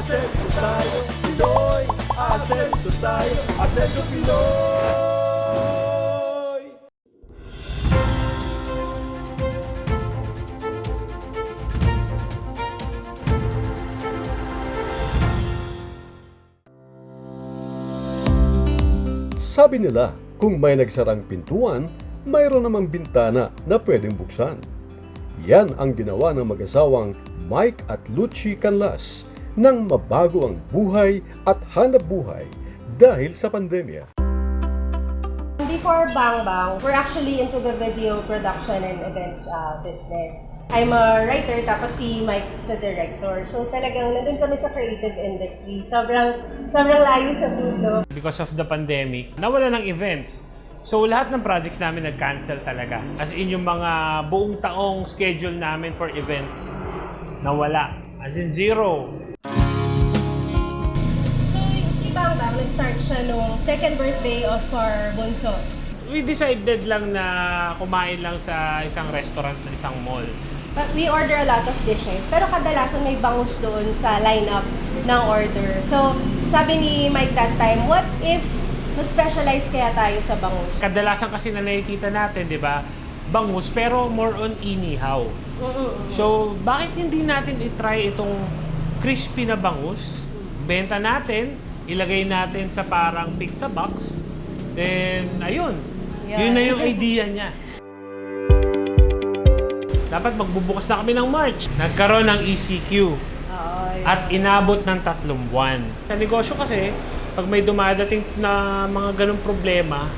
Asenso tayo, Pinoy! Asenso tayo, Asenso Pinoy! Sabi nila, kung may nagsarang pintuan, mayroon namang bintana na pwedeng buksan. Yan ang ginawa ng mag-asawang Mike at Lucy Canlas nang mabago ang buhay at hanap buhay dahil sa pandemya. Before Bang Bang, we're actually into the video production and events uh, business. I'm a writer, tapos si Mike sa director. So talagang nandun kami sa creative industry. Sobrang, sobrang layo sa mundo. because of the pandemic, nawala ng events. So lahat ng projects namin nag-cancel talaga. As in yung mga buong taong schedule namin for events, nawala. As in zero. Nag-start siya nung second birthday of our bunso. We decided lang na kumain lang sa isang restaurant sa isang mall. But we order a lot of dishes. Pero kadalasan may bangus doon sa lineup ng order. So, sabi ni Mike that time, what if mag-specialize kaya tayo sa bangus? Kadalasan kasi na nakikita natin, di ba? Bangus, pero more on inihaw. Mm-mm. So, bakit hindi natin itry itong crispy na bangus? Benta natin, ilagay natin sa parang pizza box. Then, ayun. Yeah. Yun na yung idea niya. Dapat magbubukas na kami ng March. Nagkaroon ng ECQ Oo, yun. at inabot ng tatlong buwan. Sa negosyo kasi, pag may dumadating na mga ganong problema,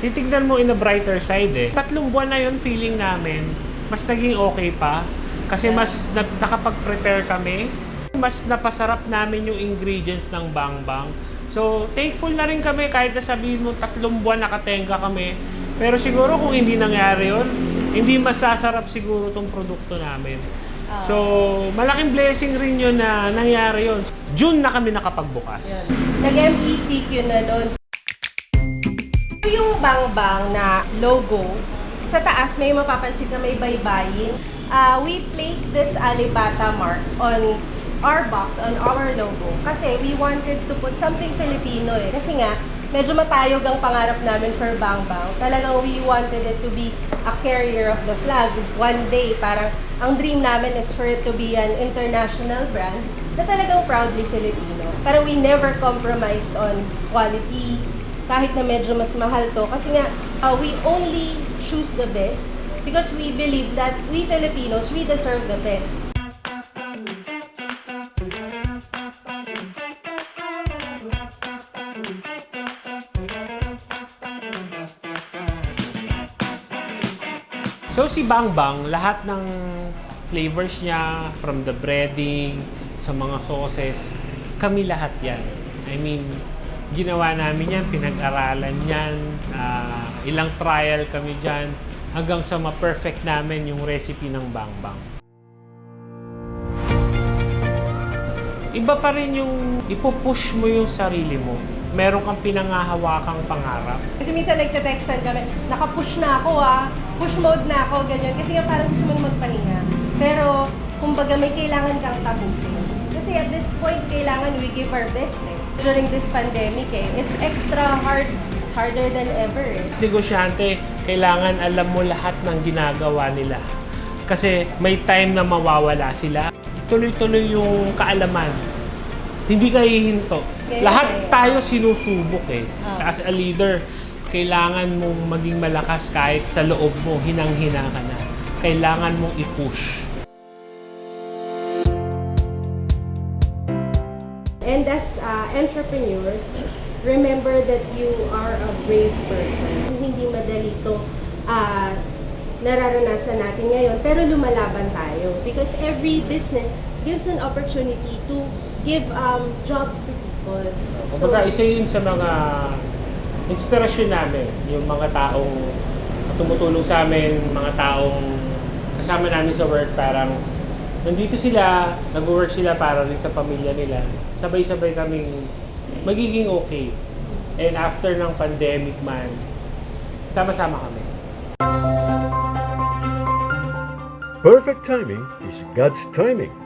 titignan mo in a brighter side eh. Tatlong buwan na yun, feeling namin, mas naging okay pa. Kasi mas nag- nakapag-prepare kami. Mas napasarap namin yung ingredients ng Bang Bang. So, thankful na rin kami kahit na sabihin mo tatlong buwan nakatenga kami. Pero siguro kung hindi nangyari yun, hindi masasarap siguro tong produkto namin. So, malaking blessing rin yun na nangyari yun. June na kami nakapagbukas. Nag-MECQ na nun. Yung Bang Bang na logo, sa taas may mapapansin na may baybayin. Uh, we place this Alibata mark on our box, on our logo. Kasi we wanted to put something Filipino eh. Kasi nga, medyo matayog ang pangarap namin for Bang Bang. Talagang we wanted it to be a carrier of the flag. One day, parang ang dream namin is for it to be an international brand na talagang proudly Filipino. Parang we never compromised on quality, kahit na medyo mas mahal to. Kasi nga, uh, we only choose the best because we believe that we Filipinos, we deserve the best. So, si Bang Bang, lahat ng flavors niya, from the breading, sa mga sauces, kami lahat yan. I mean, ginawa namin yan, pinag-aralan yan, ah, ilang trial kami dyan, hanggang sa ma-perfect namin yung recipe ng Bang Bang. Iba pa rin yung ipupush mo yung sarili mo. Meron kang pinangahawakang pangarap. Kasi minsan nagte-textan kami, naka-push na ako ah, push mode na ako, ganyan. Kasi nga parang gusto mo na magpaninga. Pero, kumbaga may kailangan kang tapusin. Kasi at this point, kailangan we give our best eh. During this pandemic eh, it's extra hard. It's harder than ever eh. As negosyante, kailangan alam mo lahat ng ginagawa nila. Kasi may time na mawawala sila. Tuloy-tuloy yung kaalaman. Hindi ka hihinto. Lahat tayo sinusubok eh. Ah. As a leader, kailangan mong maging malakas kahit sa loob mo, hinang-hina ka na. Kailangan mong i-push. And as uh, entrepreneurs, remember that you are a brave person. Hindi madali to uh, nararanasan natin ngayon, pero lumalaban tayo. Because every business gives an opportunity to give um, jobs to people. Kumbaga, isa yun sa mga inspirasyon namin, yung mga taong tumutulong sa amin, mga taong kasama namin sa work, parang nandito sila, nag-work sila para rin sa pamilya nila. Sabay-sabay kaming magiging okay. And after ng pandemic man, sama-sama kami. Perfect timing is God's timing.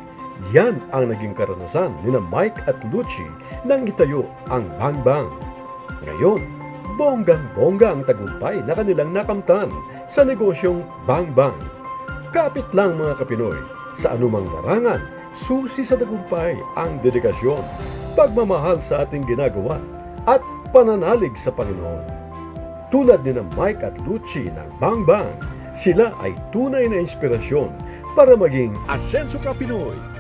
Yan ang naging karanasan ni na Mike at Lucci nang itayo ang Bang Bang. Ngayon, bonggang-bongga ang tagumpay na kanilang nakamtan sa negosyong Bang Bang. Kapit lang mga kapinoy, sa anumang larangan, susi sa tagumpay ang dedikasyon, pagmamahal sa ating ginagawa, at pananalig sa Panginoon. Tulad ni na Mike at Lucci ng Bang Bang, sila ay tunay na inspirasyon para maging Asenso Ka Pinoy